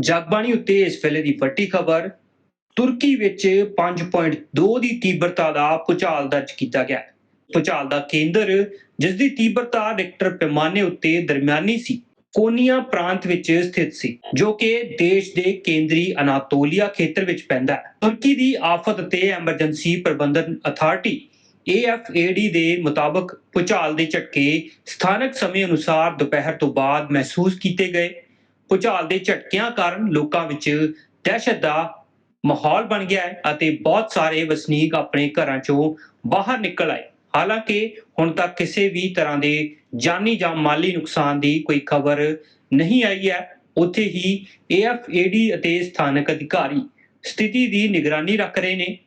ਜਗਬਾਣੀ ਉੱਤੇ ਇਸ ਵੇਲੇ ਦੀ ਵੱਡੀ ਖਬਰ, ਤੁਰਕੀ ਵਿੱਚ 5.2 ਦੀ ਤੀਬਰਤਾ ਦਾ ਭੂਚਾਲ ਦਰਜ ਕੀਤਾ ਗਿਆ। ਭੂਚਾਲ ਦਾ ਕੇਂਦਰ ਜਿਸ ਦੀ ਤੀਬਰਤਾ ਰਿਕਟਰ ਪੈਮਾਨੇ ਉੱਤੇ ਦਰਮਿਆਨੀ ਸੀ, ਕੋਨੀਆ ਪ੍ਰਾਂਤ ਵਿੱਚ ਸਥਿਤ ਸੀ, ਜੋ ਕਿ ਦੇਸ਼ ਦੇ ਕੇਂਦਰੀ ਅਨਾਤੋਲੀਆ ਖੇਤਰ ਵਿੱਚ ਪੈਂਦਾ ਹੈ। ਤੁਰਕੀ ਦੀ ਆਫਤ ਅਤੇ ਐਮਰਜੈਂਸੀ ਪ੍ਰਬੰਧਨ ਅਥਾਰਟੀ AFAD ਦੇ ਮੁਤਾਬਕ ਭੂਚਾਲ ਦੇ ਝਟਕੇ ਸਥਾਨਕ ਸਮੇਂ ਅਨੁਸਾਰ ਦੁਪਹਿਰ ਤੋਂ ਬਾਅਦ ਮਹਿਸੂਸ ਕੀਤੇ ਗਏ। ਭੂਚਾਲ ਦੇ ਝਟਕਿਆਂ ਕਾਰਨ ਲੋਕਾਂ ਵਿੱਚ ਦਹਿਸ਼ਤ ਦਾ ਮਾਹੌਲ ਬਣ ਗਿਆ ਹੈ ਅਤੇ ਬਹੁਤ ਸਾਰੇ ਵਸਨੀਕ ਆਪਣੇ ਘਰਾਂ ਚੋਂ ਬਾਹਰ ਨਿਕਲ ਆਏ। ਹਾਲਾਂਕਿ ਹੁਣ ਤੱਕ ਕਿਸੇ ਵੀ ਤਰ੍ਹਾਂ ਦੇ ਜਾਨੀ ਜਾਂ ਮਾਲੀ ਨੁਕਸਾਨ ਦੀ ਕੋਈ ਖਬਰ ਨਹੀਂ ਆਈ ਹੈ। ਉੱਥੇ ਹੀ AFAD ਅਤੇ ਸਥਾਨਕ ਅਧਿਕਾਰੀ ਸਥਿਤੀ ਦੀ ਨਿਗਰਾਨੀ ਰੱਖ ਰਹੇ ਨੇ।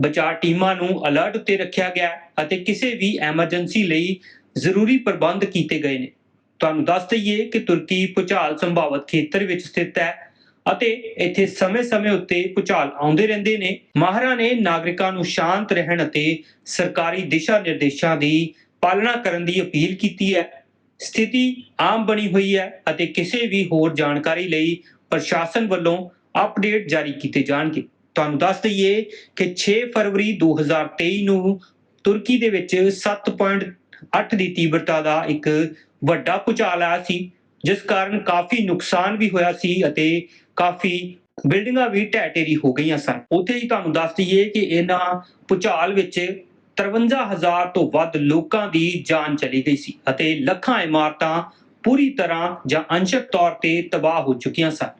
ਬਚਾਅ ਟੀਮਾਂ ਨੂੰ ਅਲਰਟ ਉੱਤੇ ਰੱਖਿਆ ਗਿਆ ਅਤੇ ਕਿਸੇ ਵੀ ਐਮਰਜੈਂਸੀ ਲਈ ਜ਼ਰੂਰੀ ਪ੍ਰਬੰਧ ਕੀਤੇ ਗਏ ਨੇ। ਤੁਹਾਨੂੰ ਦੱਸ ਦਈਏ ਕਿ ਤੁਰਕੀ ਭੂਚਾਲ ਸੰਭਾਵਤ ਖੇਤਰ ਵਿੱਚ ਸਥਿਤ ਹੈ ਅਤੇ ਇੱਥੇ ਸਮੇਂ-ਸਮੇਂ ਉੱਤੇ ਭੂਚਾਲ ਆਉਂਦੇ ਰਹਿੰਦੇ ਨੇ। ਮਾਹਰਾਂ ਨੇ ਨਾਗਰਿਕਾਂ ਨੂੰ ਸ਼ਾਂਤ ਰਹਿਣ ਅਤੇ ਸਰਕਾਰੀ ਦਿਸ਼ਾ ਨਿਰਦੇਸ਼ਾਂ ਦੀ ਪਾਲਣਾ ਕਰਨ ਦੀ ਅਪੀਲ ਕੀਤੀ ਹੈ। ਸਥਿਤੀ ਆਮ ਬਣੀ ਹੋਈ ਹੈ ਅਤੇ ਕਿਸੇ ਵੀ ਹੋਰ ਜਾਣਕਾਰੀ ਲਈ ਪ੍ਰਸ਼ਾਸਨ ਵੱਲੋਂ ਅਪਡੇਟ ਜਾਰੀ ਕੀਤੇ ਜਾਣਗੇ। ਤੁਹਾਨੂੰ ਦੱਸ ਦਈਏ ਕਿ 6 ਫਰਵਰੀ 2023 ਨੂੰ ਤੁਰਕੀ ਦੇ ਵਿੱਚ 7.8 ਦੀ ਤੀਬਰਤਾ ਦਾ ਇੱਕ ਵੱਡਾ ਭੂਚਾਲ ਆਇਆ ਸੀ, ਜਿਸ ਕਾਰਨ ਕਾਫੀ ਨੁਕਸਾਨ ਵੀ ਹੋਇਆ ਸੀ ਅਤੇ ਕਾਫੀ ਬਿਲਡਿੰਗਾਂ ਵੀ ਢਹਿ ਢੇਰੀ ਹੋ ਗਈਆਂ ਸਨ। ਉੱਥੇ ਹੀ ਤੁਹਾਨੂੰ ਦੱਸ ਦਈਏ ਕਿ ਇਹਨਾਂ ਭੂਚਾਲ ਵਿੱਚ 53000 ਤੋਂ ਵੱਧ ਲੋਕਾਂ ਦੀ ਜਾਨ ਚਲੀ ਗਈ ਸੀ ਅਤੇ ਲੱਖਾਂ ਇਮਾਰਤਾਂ ਪੂਰੀ ਤਰ੍ਹਾਂ ਜਾਂ ਅੰਸ਼ਕ ਤੌਰ ਤੇ ਤਬਾਹ ਹੋ ਚੁੱਕੀਆਂ ਸਨ।